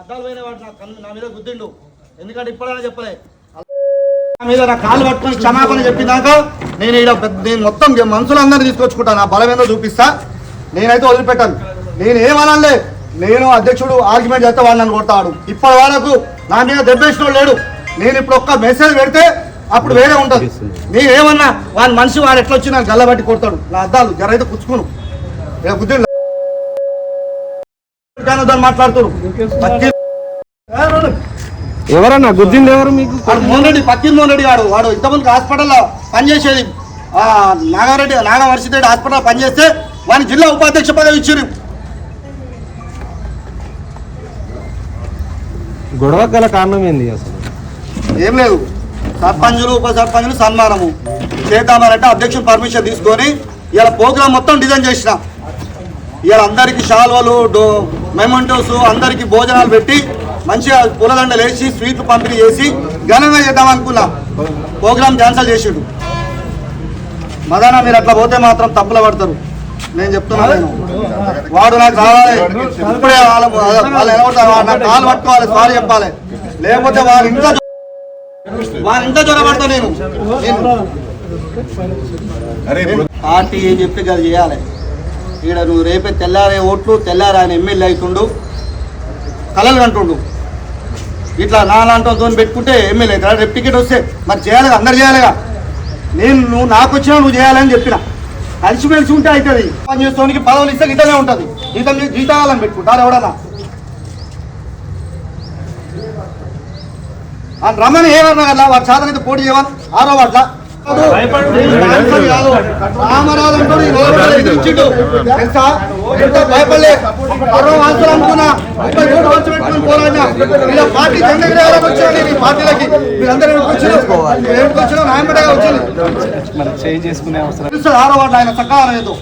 అద్దాలు పోయిన వాడు నా కన్ను నా మీద గుద్దిండు. ఎందుకంటే ఇప్పుడైనా చెప్పలే. నా మీద నా కాళ్ళు పట్టుకొని క్షమాపణ చెప్పినాక నేను ఇక్కడ నేను మొత్తం మనుషులందరినీ తీసుకొచ్చుకుంటాను నా బలం ఏందో చూపిస్తా. నేనైతే వదిలిపెట్టాను. నేను ఏమనలే నేను అధ్యక్షుడు ఆర్గ్యుమెంట్ చేస్తే వాడు నన్ను కొడతాడు. ఇప్పటి వరకు నా మీద దెబ్బేసిన లేడు. నేను ఇప్పుడు ఒక్క మెసేజ్ పెడితే అప్పుడు వేరే ఉంటుంది. నేనేమన్నా వాడి మనిషి వాడు ఎట్లా వచ్చి నాకు గల్లబట్టి కొడతాడు. నా అద్దాలు జర అయితే పుచ్చుకోను. ఇలా మాట్లాడుతారు పక్కి- ఎవరన్నా గుద్దింది ఎవరు మీకు? వాడు మోహన్ రెడ్డి పక్కిన మోహన్ రెడ్డి వాడు. వాడు ఇంతమంది హాస్పిటల్లో పనిచేసేది. ఆ, నాగారెడ్డి నాగవర్షి రెడ్డి హాస్పిటల్లో పనిచేస్తే వాని జిల్లా ఉపాధ్యక్ష పదవి ఇచ్చారు గొడవ గల కారణం ఏంది అసలు? ఏం లేదు. సర్పంచులు ఉప సర్పంచులు సన్మానము. చేద్దామనంటే అధ్యక్షుడు పర్మిషన్ తీసుకొని ఇలా ప్రోగ్రామ్ మొత్తం డిజైన్ చేసిన. ఇలా అందరికి షాల్వలు డో మెమెంటోస్ అందరికి భోజనాలు పెట్టి మంచిగా పూలదండలు వేసి స్వీట్లు పంపిణీ చేసి ఘనంగా చేద్దాం అనుకున్నా. ప్రోగ్రామ్ క్యాన్సిల్ చేసిండు. మదన మీరు అట్లా పోతే మాత్రం తప్పులు పడతారు. నేను చెప్తున్నా నేను. వాడు నాకు కావాలి ఇప్పుడే వాళ్ళ వాళ్ళు వాడు నాకు కాలు పట్టుకోవాలి సారీ చెప్పాలి. లేకపోతే వాడు ఇంకా వాడు ఇంకా జ్వరపడతా నేను. నేను పార్టీ ఏం చెప్పి అది చేయాలి. ఈడ నువ్వు రేపే తెల్లారే ఓట్లు తెల్లారే ఆయన ఎమ్మెల్యే అవుతుండు కలలు అంటుండు. ఇట్లా నాలాంటితో పెట్టుకుంటే ఎమ్మెల్యే అవుతాడు. రేపు టికెట్ వస్తే మరి చేయాలిగా? అందరు చేయాలిగా? నేను నువ్వు నాకు వచ్చినా నువ్వు చేయాలని చెప్పిన. కలిసిమెలిసి ఉంటే అవుతుంది పని చేస్తానికి పదవులు ఇస్తే గిట్టనే ఉంటుంది. జీతం జీతాలని పెట్టుకుంటారు ఎవడన్నా? ఆ రమణ ఏమన్నా కదా వాడు సాధన అయితే పోటీ చేయవాలి ఆరో వాట్ల రామరాజు అంటాడు తెలుసా ఎంత భయపడలే అనుకున్నా ముప్పై కోట్లు ఖర్చు పెట్టుకుని పోరాడినా ఇలా పార్టీ వచ్చాడు ఈ పార్టీలకి మీరందరూ వచ్చారు నాయమడగా వచ్చింది చేంజ్ చేసుకునే అవసరం తెలుసు ఆరో ఆయన సకాలం ఏదో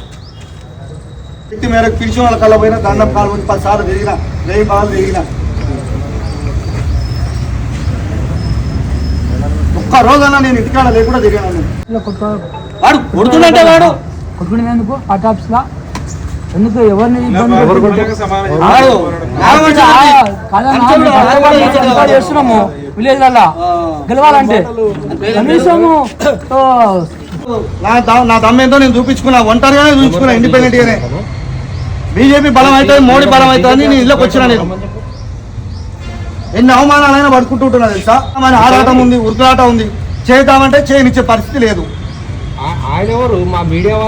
ఇంటి మేరకు పిలిచిన వాళ్ళ కళ్ళ పోయినా దండం కాలు పది సార్లు తిరిగిన రేయి కాలు తిరిగినా ఒక్క రోజన్నా నేను ఇంటికాడ లేకుండా తిరిగాను. వాడు కొడుతుందంటే వాడు? ఎందుకు పార్టీ ఆఫీస్ లా ఎందుకు ఎవరిని ఆ. చేస్తున్నాము? విలేజ్ ఆ. గెలవాలంటే? కనీసము నా దమ్ నా దమ్మేంతో నేను చూపించుకున్నా. ఒంటరిగానే చూపించుకున్నా ఇండిపెండెంట్ గానే. బీజేపీ బలం అవుతుంది మోడీ బలం అవుతుంది అని నేను ఇళ్ళకి వచ్చినా నేను. ఎన్ని అవమానాలైనా పడుకుంటుంటున్నా తెలుసా? మన ఆరాటం ఉంది ఉరుకులాట ఉంది. చేద్దామంటే చేయనిచ్చే పరిస్థితి లేదు. ఆయన ఎవరు? మా మీడియా వాళ్ళు